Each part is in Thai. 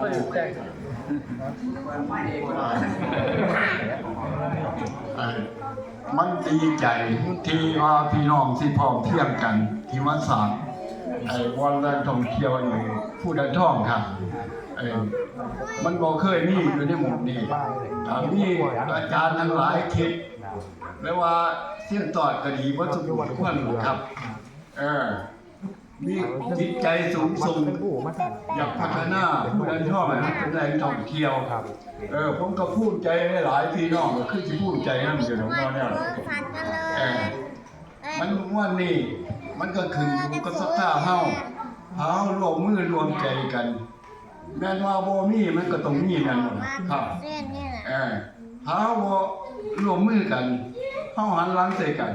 ก็อยู่แจ้งมันดีใจที่ว่าพี่น้องที่พร้อมเพรียงกัน ที่มาสางไอ้วันแรงท่องเที่ยวอยู่ผู้ดันท่องครับเอ่อมันบ่เคยมีอยู่ในหมู่นี้อ่มีอาจารย์ทั้งหลายคิดไม่ว่าเสียงตอดก็ดีวัตถุทุกคนครับ เออ จิตใจสูงส่งอยากพัฒนาผู้ดันท่องให้มันเป็นแหล่งท่องเที่ยวครับ เออผมก็พูดใจให้หลายพี่น้องก็คือที่พูดใจนั่นอยู่ตรงนั้นเนี่ยฝันกันเลยเออมันว่านี่มันก็ขึ้นอยู่กับศรัทธาเฮาเฮารวมมือรวมใจกันแม่นว่าบ่มีมันก็ต้องมีนั่นหมดครับเส้นนี่แหละเออเฮาบ่รวมมือกันเฮาหันหลังใส่กัน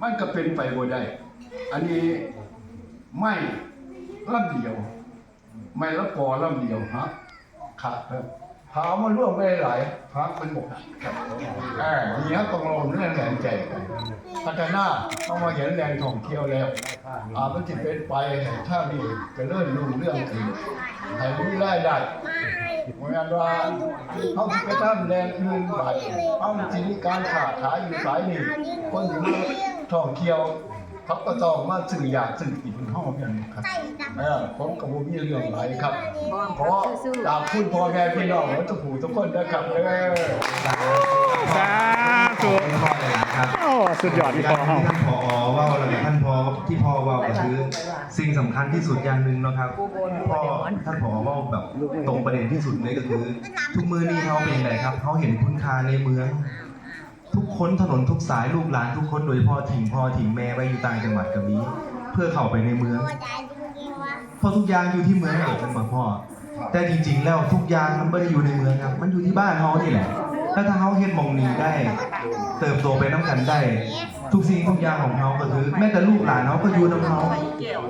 มันก็เป็นไปบ่ได้ อันนี้ ไม่ลำเดียว ไม่ละกอลำเดียวฮะขาดครับหามาร่วมไม่หลายพักมันบกครับเออนี่ฮะต้องลงเรื่องแรงใจพัฒนาต้องมาเห็นแรงท่องเที่ยวแล้วอ่ามันจะเป็นไปถ้ามีจะเริ่มรู้เรื่องอื่นให้มีรายได้เหมือนกันว่าเขาไปทำแรงอื่นบัดเขาจะมีการขาดขายอยู่สายนี้คนที่ท่องเที่ยว เขาก็ต้องมาสื่ออยากสื่อกินห้องอย่างนี้ครับใส่ดำเออผมกับผมมีเรื่องหลายครับขอจากคุณพ่อแม่พี่น้องและทุกผู้ทุกคนนะครับเด้อสาธุพ่อเลยนะครับโอ้สุดยอดที่พ่อเฮาท่านผอเว่าแล้วเนี่ยท่านพอที่พ่อเว่าก็คือ สิ่งสำคัญที่สุดอย่างหนึ่งเนาะครับพ่อท่านผอเว่าแบบตรงประเด็นที่สุดเลยก็คือ ทุกมือนี้เขาเป็นไงครับเขาเห็นคุณค่าในเมือง ทุกคนถนนทุกสายลูกหลานทุกคนโดยพ่อถิ่งพ่อถิ่งแม่ไว้อยู่ต่างจังหวัดกับนี้เพื่อเข้าไปในเมืองเพราะทุกอย่างอยู่ที่เมืองเอกมันบอกพ่อ แต่จริง ๆ แล้วทุกอย่างมันไม่ได้อยู่ในเมืองครับ มันอยู่ที่บ้านเขานี่แหละแล้วถ้าเขาเฮ็ดมองนี้ได้ เติบโตไปน้ำกันได้ ทุกสิ่งทุกอย่างของเขาก็คือ แม้แต่ลูกหลานเขาก็อยู่น้ำเขา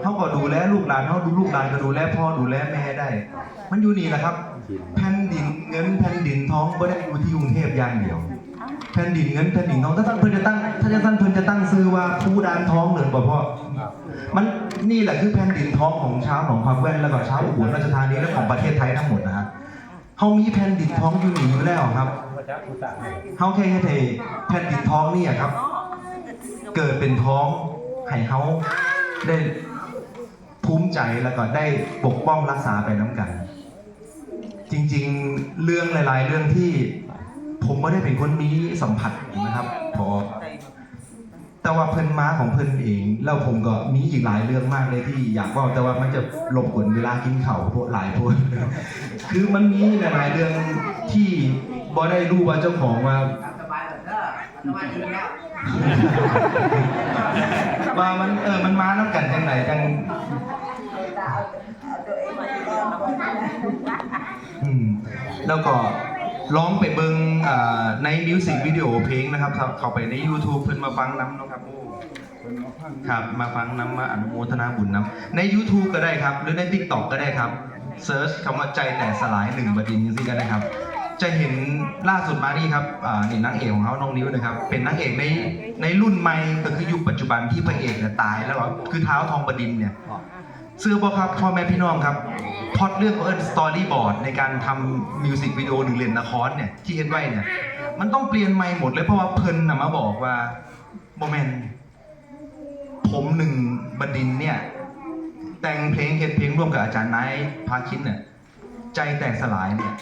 เขาก็ดูแลลูกหลานเขาดูลูกหลานก็ดูแลพ่อดูแลแม่ได้ มันอยู่นี่แหละครับ แผ่นดินเงินแผ่นดินท้องไม่ได้อยู่ที่กรุงเทพอย่างเดียว แผ่นดินเงินแผ่นดินทองถ้าท่านเพิ่นจะตั้ง ถ้าจะท่านเพิ่นจะตั้งซื้อว่าผู้ดานท้องเหนือบ่พ่อมันนี่แหละคือแผ่นดินท้องของชาวหนองความแว่นแล้วก็ชาวอุบลราชธานีและของประเทศไทยทั้งหมดนะฮะเฮามีแผ่นดินท้องอยู่หนีอยู่แล้วครับเฮาแค่เฮ็ดให้แผ่นดินท้องนี่ครับ เกิดเป็นท้องให้เฮาได้ภูมิใจแล้วก็ได้ปกป้องรักษาไปน้ำกัน จริง ๆ เรื่องหลาย ๆ เรื่องที่ ไม่ได้เป็นคนมีสัมผัสนะครับพอแต่ว่าเพิ่นม้าของเพิ่นเอง แล้วผมก็มีอีกหลายเรื่องมากเลยที่อยากว่าแต่ว่ามันจะรบกวนเวลากินเข่าพวกหลายพวกคือมันมีหลายเรื่องที่บ่ได้รู้ว่าเจ้าของว่าว่ามันเออมันมาน้ำกันจังไหนจังแล้วก็ ร้องไปเบิงอ่าในมิวสิกวิดีโอเพลงนะครับครับเข้าไปใน YouTube เพิ่นมาฟังน้ำเนาะครับครับมาฟังน้ำมาอนุโมทนาบุญน้ำใน YouTube ก็ได้ครับ หรือใน TikTok ก็ได้ครับเซิร์ชคำว่าใจแต่สลายหนึ่งบดินทร์นี่ก็ได้ครับ จะเห็นล่าสุดมานี่ครับอ่านี่นางเอกของเขาน้องนิ้วนะครับ เป็นนางเอกในในรุ่นใหม่ก็คือยุคปัจจุบันที่พระเอกเนี่ยตายแล้วก็คือเท้าทองประดินเนี่ยเสื้อบอกครับพ่อแม่พี่น้องครับ พอดเรื่องของเอิร์นสตอรี่บอร์ดในการทำมิวสิกวิดีโอหนึ่งเรียนละครเนี่ยที่เฮ็ดไว้เนี่ย มันต้องเปลี่ยนใหม่หมดเลยเพราะว่าเพิ่นนะมาบอกว่าโมเมนต์ผมหนึ่งบดินเนี่ย แต่งเพลงเฮ็ดเพลงร่วมกับอาจารย์ไนท์พาคินเนี่ยใจแตกสลายเนี่ย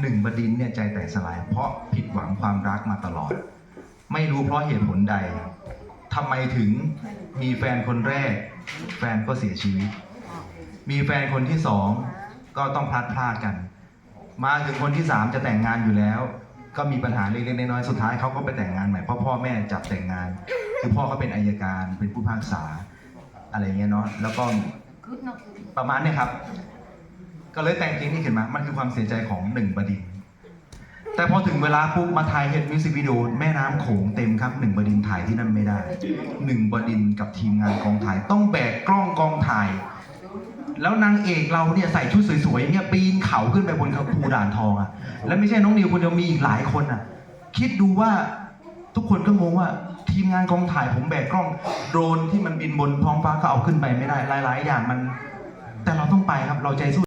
หนึ่งบดินเนี่ยใจแตกสลาย เพราะผิดหวังความรักมาตลอด ไม่รู้เพราะเหตุผลใดทำไมถึงมีแฟนคนแรก แฟนก็เสียชีวิต มีแฟนคนที่สองก็ต้องพลัดพรากกัน มาถึงคนที่สามจะแต่งงานอยู่แล้ว ก็มีปัญหาเล็กๆน้อยๆสุดท้ายเขาก็ไปแต่งงานใหม่เพราะพ่อแม่จับแต่งงาน คือพ่อเขาเป็นอายการเป็นผู้พิพากษาอะไรเงี้ยเนาะแล้วก็ประมาณเนี้ยครับ ก็เลยแต่งเพลงนี้ขึ้นมามันคือความเสียใจของหนึ่งบดินแต่พอถึงเวลาปุ๊บมาถ่ายเฮดมิวสิกวิดีโอแม่น้ำโขงเต็มครับหนึ่งบดินถ่ายที่นั่นไม่ได้หนึ่งบดินกับทีมงานกองถ่ายต้องแบกกล้องกองถ่าย แล้วนางเอกเราเนี่ยใส่ชุดสวยๆเนี่ยปีนเขาขึ้นไปบนเขาภูด่านทองอะ แล้วไม่ใช่น้องนิวคนเดียวมีอีกหลายคนอะ คิดดูว่าทุกคนก็งงว่าทีมงานกองถ่ายผมแบกกล้องโดรนที่มันบินบนท้องฟ้าก็เอาขึ้นไปไม่ได้หลาย ๆ อย่างมัน แต่เราต้องไปครับเราใจสู้